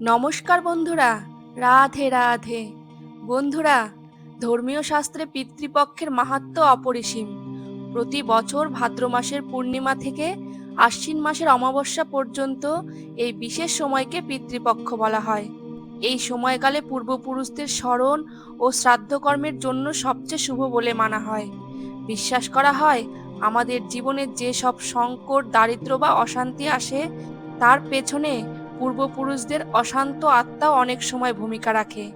নমস্কার বন্ধুরা, রাধে রাধে। বন্ধুরা, ধর্মীয় শাস্ত্রে পিতৃপক্ষের মাহাত্ম্য অপরিসীম। প্রতি বছর ভাদ্র মাসের পূর্ণিমা থেকে আশ্বিন মাসের অমাবস্যা পর্যন্ত এই বিশেষ সময়কে পিতৃপক্ষ বলা হয়। এই সময়কালে পূর্বপুরুষদের স্মরণ ও শ্রাদ্ধকর্মের জন্য সবচেয়ে শুভ বলে মানা হয়। বিশ্বাস করা হয়, আমাদের জীবনে যে সব সংকট, দারিদ্র বা অশান্তি আসে, তার পেছনে পূর্বপুরুষদের অশান্ত আত্মাও অনেক সময় ভূমিকা রাখে।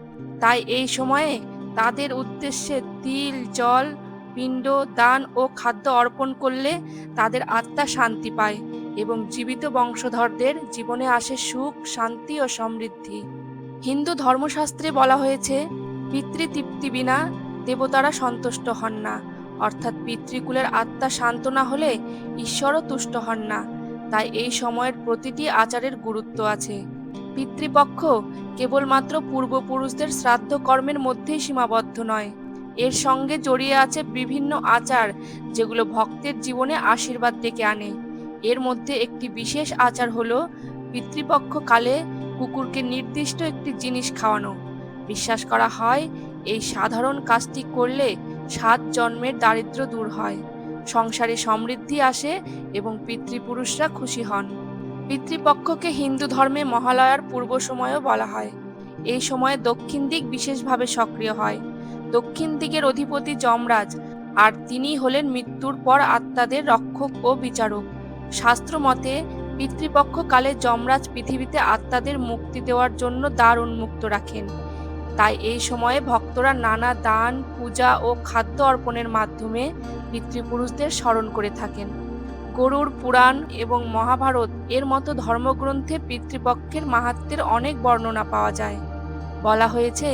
তাই এই সময়ে তাদের উদ্দেশ্যে তিল, জল, পিণ্ড, দান ও খাদ্য অর্পণ করলে তাদের আত্মা শান্তি পায় এবং জীবিত বংশধরদের জীবনে আসে সুখ, শান্তি ও সমৃদ্ধি। হিন্দু ধর্মশাস্ত্রে বলা হয়েছে, পিতৃতৃপ্তি বিনা দেবতারা সন্তুষ্ট হন না, অর্থাৎ পিতৃকুলের আত্মা শান্ত না হলে ঈশ্বরও তুষ্ট হন না। তাই এই সময়ের প্রতিটি আচারের গুরুত্ব আছে। পিতৃপক্ষ কেবলমাত্র পূর্বপুরুষদের শ্রাদ্ধ কর্মের মধ্যেই সীমাবদ্ধ নয়। এর সঙ্গে জড়িয়ে আছে বিভিন্ন আচার যেগুলো ভক্তের জীবনে আশীর্বাদ ডেকে আনে। এর মধ্যে একটি বিশেষ আচার হল পিতৃপক্ষ কালে কুকুরকে নির্দিষ্ট একটি জিনিস খাওয়ানো। বিশ্বাস করা হয়, এই সাধারণ কাজটি করলে সাত জন্মের দারিদ্র দূর হয়। সংসারে সমৃদ্ধি আসে এবং পিতৃপুরুষরা খুশি হন। পিতৃপক্ষকে হিন্দু ধর্মে মহালয়ার পূর্ব সময়ও বলা হয়। এই সময়ে দক্ষিণ দিক বিশেষভাবে সক্রিয় হয়। দক্ষিণ দিকের অধিপতি যমরাজ আর তিনি হলেন মৃত্যুর পর আত্মাদের রক্ষক ও বিচারক। শাস্ত্র মতে পিতৃপক্ষ কালে যমরাজ পৃথিবীতে আত্মাদের মুক্তি দেওয়ার জন্য দ্বার উন্মুক্ত রাখেন। তাই এই সময়ে ভক্তরা নানা দান, পূজা ও খাদ্য অর্পণের মাধ্যমে পিতৃপুরুষদের স্মরণ করে থাকেন। গরুর পুরাণ এবং মহাভারত এর মতো ধর্মগ্রন্থে পিতৃপক্ষের মাহাত্মের অনেক বর্ণনা পাওয়া যায়। বলা হয়েছে,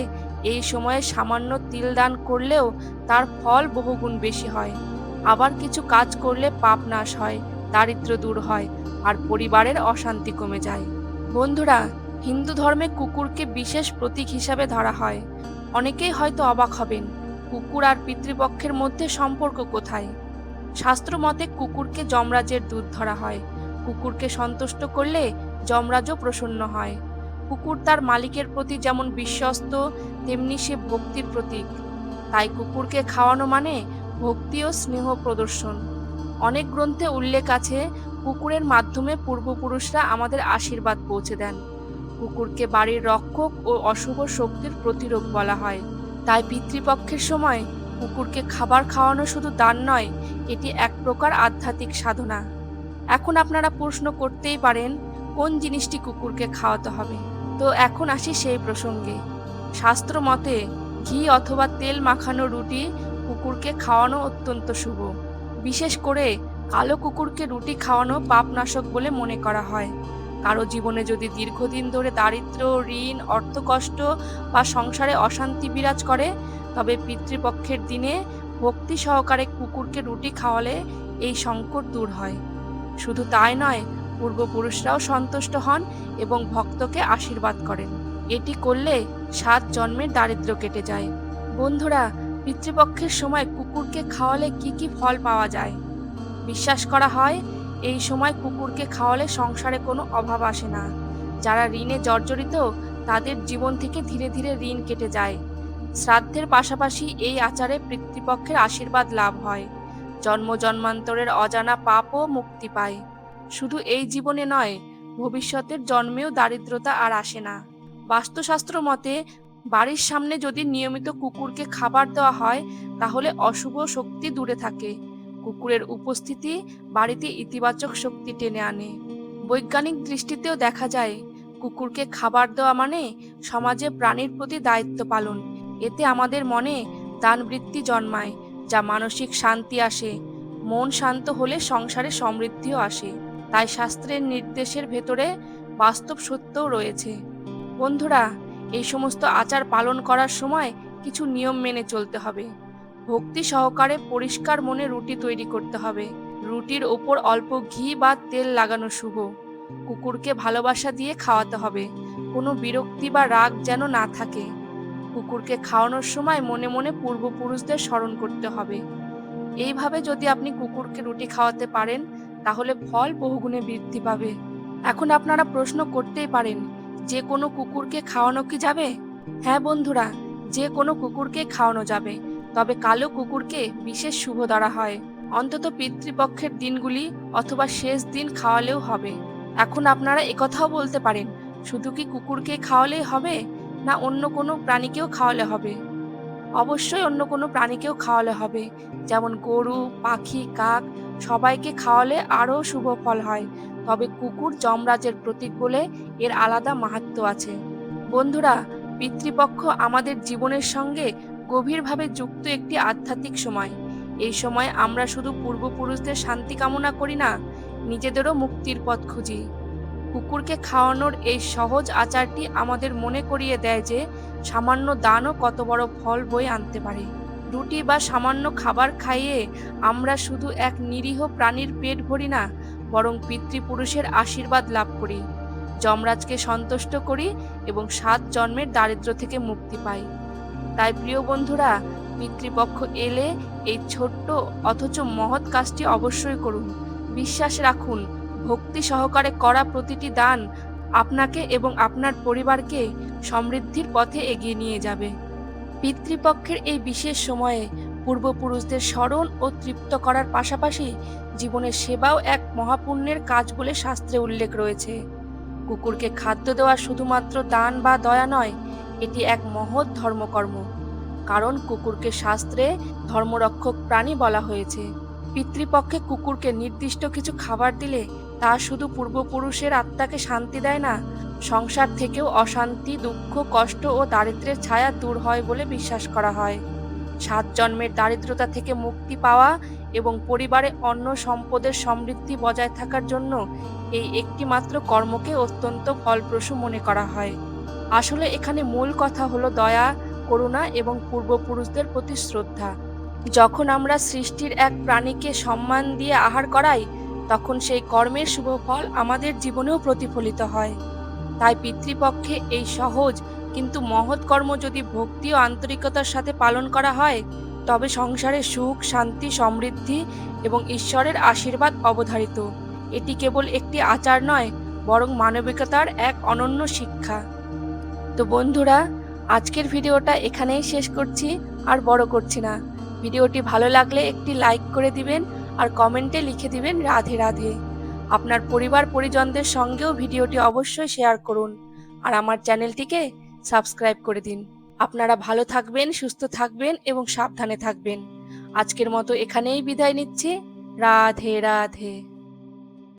এই সময়ে সামান্য তিল দান করলেও তার ফল বহুগুণ বেশি হয়। আবার কিছু কাজ করলে পাপ নাশ হয় দারিদ্র দূর হয়, আর পরিবারের অশান্তি কমে যায়। বন্ধুরা হিন্দু ধর্মে কুকুরকে বিশেষ প্রতীক হিসাবে ধরা হয়। অনেকেই হয়তো অবাক হবেন, কুকুর আর পিতৃপক্ষের মধ্যে সম্পর্ক কোথায়? শাস্ত্র মতে কুকুরকে যমরাজের দুধ ধরা হয়। কুকুরকে সন্তুষ্ট করলে যমরাজও প্রসন্ন হয়। কুকুর তার মালিকের প্রতি যেমন বিশ্বস্ত, তেমনি সে ভক্তির প্রতীক। তাই কুকুরকে খাওয়ানো মানে ভক্তি ও স্নেহ প্রদর্শন। অনেক গ্রন্থে উল্লেখ আছে, কুকুরের মাধ্যমে পূর্বপুরুষরা আমাদের আশীর্বাদ পৌঁছে দেন। কুকুরকে বাড়ির রক্ষক ও অশুভ শক্তির প্রতিরোধ বলা হয়। তাই পিতৃপক্ষের সময় কুকুরকে খাবার খাওয়ানো শুধু দান নয়, এটি এক প্রকার আধ্যাত্মিক সাধনা। এখন আপনারা প্রশ্ন করতেই পারেন, কোন জিনিসটি কুকুরকে খাওয়াতে হবে? তো এখন আসি সেই প্রসঙ্গে। শাস্ত্র মতে, ঘি অথবা তেল মাখানো রুটি কুকুরকে খাওয়ানো অত্যন্ত শুভ। বিশেষ করে কালো কুকুরকে রুটি খাওয়ানো পাপনাশক বলে মনে করা হয়। কারও জীবনে যদি দীর্ঘদিন ধরে দারিদ্র, ঋণ, অর্থকষ্ট বা সংসারে অশান্তি বিরাজ করে, তবে পিতৃপক্ষের দিনে ভক্তি সহকারে কুকুরকে রুটি খাওয়ালে এই সংকট দূর হয়। শুধু তাই নয়, পূর্বপুরুষরাও সন্তুষ্ট হন এবং ভক্তকে আশীর্বাদ করেন। এটি করলে সাত জন্মের দারিদ্র কেটে যায়। বন্ধুরা, পিতৃপক্ষের সময় কুকুরকে খাওয়ালে কি কি ফল পাওয়া যায়? বিশ্বাস করা হয় এই সময় কুকুরকে খাওয়ালে সংসারে কোনো অভাব আসে না। যারা ঋণে জর্জরিত, তাদের জীবন থেকে ধীরে ধীরে ঋণ কেটে যায়। শ্রাদ্ধের পাশাপাশি এই আচারে পিতৃপক্ষের আশীর্বাদ লাভ হয়। জন্ম জন্মান্তরের অজানা পাপও মুক্তি পায়। শুধু এই জীবনে নয়, ভবিষ্যতের জন্মেও দারিদ্রতা আর আসে না। বাস্তুশাস্ত্র মতে, বাড়ির সামনে যদি নিয়মিত কুকুরকে খাবার দেওয়া হয়, তাহলে অশুভ শক্তি দূরে থাকে। কুকুরের উপস্থিতি বাড়িতে ইতিবাচক শক্তি টেনে আনে। বৈজ্ঞানিক দৃষ্টিতেও দেখা যায়, কুকুরকে খাবার দেওয়া মানে সমাজে প্রাণীর প্রতি দায়িত্ব পালন। এতে আমাদের মনে দানবৃত্তি জন্মায়, যা মানসিক শান্তি আসে, মন শান্ত হলে সংসারে সমৃদ্ধিও আসে। তাই শাস্ত্রের নির্দেশের ভেতরে বাস্তব সত্যও রয়েছে। বন্ধুরা, এই সমস্ত আচার পালন করার সময় কিছু নিয়ম মেনে চলতে হবে। ভক্তি সহকারে পরিষ্কার মনে রুটি তৈরি করতে হবে। রুটির ওপর অল্প ঘি বা তেল লাগানো শুভ। কুকুরকে ভালোবাসা দিয়ে খাওয়াতে হবে। কোনো বিরক্তি বা রাগ যেন না থাকে। কুকুরকে খাওয়ানোর সময় মনে মনে পূর্বপুরুষদের স্মরণ করতে হবে। এইভাবে যদি আপনি কুকুরকে রুটি খাওয়াতে পারেন, তাহলে ফল বহুগুণে বৃদ্ধি পাবে। এখন আপনারা প্রশ্ন করতেই পারেন, যে কোনো কুকুরকে খাওয়ানো কি যাবে? হ্যাঁ বন্ধুরা, যে কোনো কুকুরকে খাওয়ানো যাবে। তবে কালো কুকুরকে বিশেষ শুভ ধরা হয়। অন্তত পিতৃপক্ষের দিনগুলি অথবা শেষ দিন খাওয়ালেও হবে। এখন আপনারা একথাও বলতে পারেন, শুধু কি কুকুরকে খাওয়ালেই হবে, না অন্য কোনো প্রাণীকেও খাওয়ালে হবে? অবশ্যই অন্য কোনো প্রাণীকেও খাওয়ালে হবে, যেমন গরু, পাখি, কাক, সবাইকে খাওয়ালে আরও শুভ ফল হয়। তবে কুকুর যমরাজের প্রতীক বলে এর আলাদা মাহাত্ম আছে। বন্ধুরা, পিতৃপক্ষ আমাদের জীবনের সঙ্গে গভীরভাবে যুক্ত একটি আধ্যাত্মিক সময়। এই সময় আমরা শুধু পূর্বপুরুষদের শান্তি কামনা করি না, নিজেদেরও মুক্তির পথ খুঁজি। কুকুরকে খাওয়ানোর এই সহজ আচারটি আমাদের মনে করিয়ে দেয় যে, সামান্য দানও কত বড় ফল বয়ে আনতে পারে। রুটি বা সামান্য খাবার খাইয়ে আমরা শুধু এক নিরীহ প্রাণীর পেট ভরি না, বরং পিতৃপুরুষের আশীর্বাদ লাভ করি। যমরাজকে সন্তুষ্ট করি এবং সাত জন্মের দারিদ্র থেকে মুক্তি পাই। তাই প্রিয় বন্ধুরা, পিতৃপক্ষ এলে এই ছোট্ট অথচ মহৎ কাজটি অবশ্যই করুন। বিশ্বাস রাখুন, ভক্তি সহকারে করা প্রতিটি দান আপনাকে এবং আপনার পরিবারকে সমৃদ্ধির পথে এগিয়ে নিয়ে যাবে। পিতৃপক্ষের এই বিশেষ সময়ে পূর্বপুরুষদের স্মরণ ও তৃপ্ত করার পাশাপাশি জীবনের সেবাও এক মহাপুণ্যের কাজ বলে শাস্ত্রে উল্লেখ রয়েছে। কুকুরকে খাদ্য দেওয়া শুধুমাত্র দান বা দয়া নয় এটি এক মহৎ ধর্মকর্ম, কারণ কুকুরকে শাস্ত্রে ধর্মরক্ষক প্রাণী বলা হয়েছে। পিতৃপক্ষে কুকুরকে নির্দিষ্ট কিছু খাবার দিলে তা শুধু পূর্বপুরুষের আত্মাকে শান্তি দেয় না, সংসার থেকেও অশান্তি, দুঃখ, কষ্ট ও দারিদ্রের ছায়া দূর হয় বলে বিশ্বাস করা হয়। সাত জন্মের দারিদ্রতা থেকে মুক্তি পাওয়া এবং পরিবারে অন্য সম্পদের সমৃদ্ধি বজায় থাকার জন্য এই একটি মাত্র কর্মকে অত্যন্ত ফলপ্রসূ মনে করা হয়। আসলে এখানে মূল কথা হলো দয়া, করুণা এবং পূর্বপুরুষদের প্রতি শ্রদ্ধা। যখন আমরা সৃষ্টির এক প্রাণীকে সম্মান দিয়ে আহার করাই, তখন সেই কর্মের শুভ ফল আমাদের জীবনেও প্রতিফলিত হয়। তাই পিতৃপক্ষে এই সহজ কিন্তু মহৎ কর্ম যদি ভক্তি ও আন্তরিকতার সাথে পালন করা হয়, তবে সংসারে সুখ, শান্তি, সমৃদ্ধি এবং ঈশ্বরের আশীর্বাদ অবধারিত। এটি কেবল একটি আচার নয়, বরং মানবিকতার এক অনন্য শিক্ষা। তো বন্ধুরা, আজকের ভিডিওটা এখানেই শেষ করছি, আর বড় করছি না। ভিডিওটি ভালো লাগলে একটি লাইক করে দিবেন, আর কমেন্টে লিখে দিবেন রাধে রাধে। আপনার পরিবার পরিজনদের সঙ্গেও ভিডিওটি অবশ্যই শেয়ার করুন, আর আমার চ্যানেলটিকে সাবস্ক্রাইব করে দিন। আপনারা ভালো থাকবেন, সুস্থ থাকবেন এবং সাবধানে থাকবেন। আজকের মতো এখানেই বিদায় নিচ্ছি। রাধে রাধে।